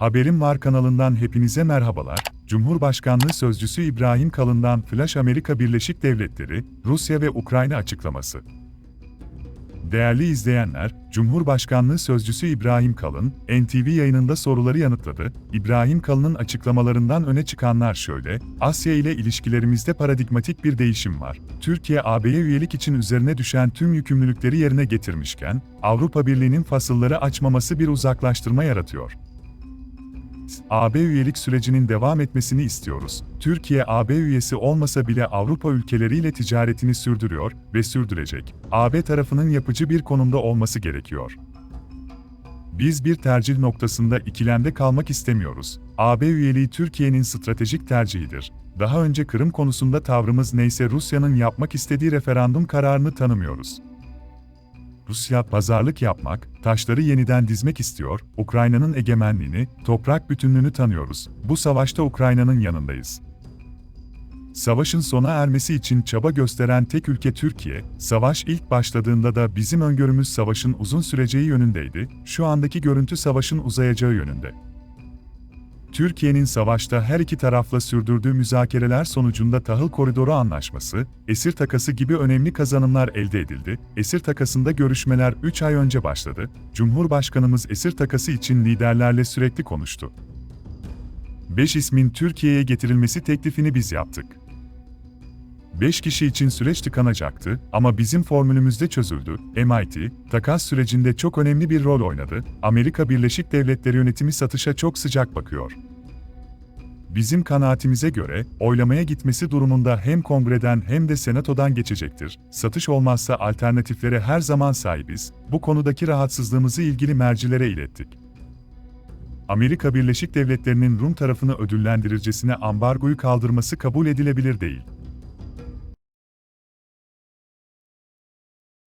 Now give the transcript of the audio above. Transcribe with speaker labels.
Speaker 1: Haberim Var kanalından hepinize merhabalar. Cumhurbaşkanlığı Sözcüsü İbrahim Kalın'dan Flash Amerika Birleşik Devletleri, Rusya ve Ukrayna açıklaması. Değerli izleyenler, Cumhurbaşkanlığı Sözcüsü İbrahim Kalın, NTV yayınında soruları yanıtladı. İbrahim Kalın'ın açıklamalarından öne çıkanlar şöyle, Asya ile ilişkilerimizde paradigmatik bir değişim var. Türkiye AB'ye üyelik için üzerine düşen tüm yükümlülükleri yerine getirmişken, Avrupa Birliği'nin fasılları açmaması bir uzaklaştırma yaratıyor. AB üyelik sürecinin devam etmesini istiyoruz. Türkiye AB üyesi olmasa bile Avrupa ülkeleriyle ticaretini sürdürüyor ve sürdürecek. AB tarafının yapıcı bir konumda olması gerekiyor. Biz bir tercih noktasında ikilemde kalmak istemiyoruz. AB üyeliği Türkiye'nin stratejik tercihidir. Daha önce Kırım konusunda tavrımız neyse Rusya'nın yapmak istediği referandum kararını tanımıyoruz. Rusya pazarlık yapmak, taşları yeniden dizmek istiyor, Ukrayna'nın egemenliğini, toprak bütünlüğünü tanıyoruz. Bu savaşta Ukrayna'nın yanındayız. Savaşın sona ermesi için çaba gösteren tek ülke Türkiye, savaş ilk başladığında da bizim öngörümüz savaşın uzun süreceği yönündeydi, şu andaki görüntü savaşın uzayacağı yönünde. Türkiye'nin savaşta her iki tarafla sürdürdüğü müzakereler sonucunda tahıl koridoru anlaşması, esir takası gibi önemli kazanımlar elde edildi. Esir takasında görüşmeler 3 ay önce başladı. Cumhurbaşkanımız esir takası için liderlerle sürekli konuştu. 5 ismin Türkiye'ye getirilmesi teklifini biz yaptık. 5 kişi için süreç tıkanacaktı ama bizim formülümüzde çözüldü. MIT, takas sürecinde çok önemli bir rol oynadı. Amerika Birleşik Devletleri yönetimi satışa çok sıcak bakıyor. Bizim kanaatimize göre, oylamaya gitmesi durumunda hem kongreden hem de senatodan geçecektir. Satış olmazsa alternatiflere her zaman sahibiz. Bu konudaki rahatsızlığımızı ilgili mercilere ilettik. Amerika Birleşik Devletleri'nin Rum tarafını ödüllendirircesine ambargoyu kaldırması kabul edilebilir değil.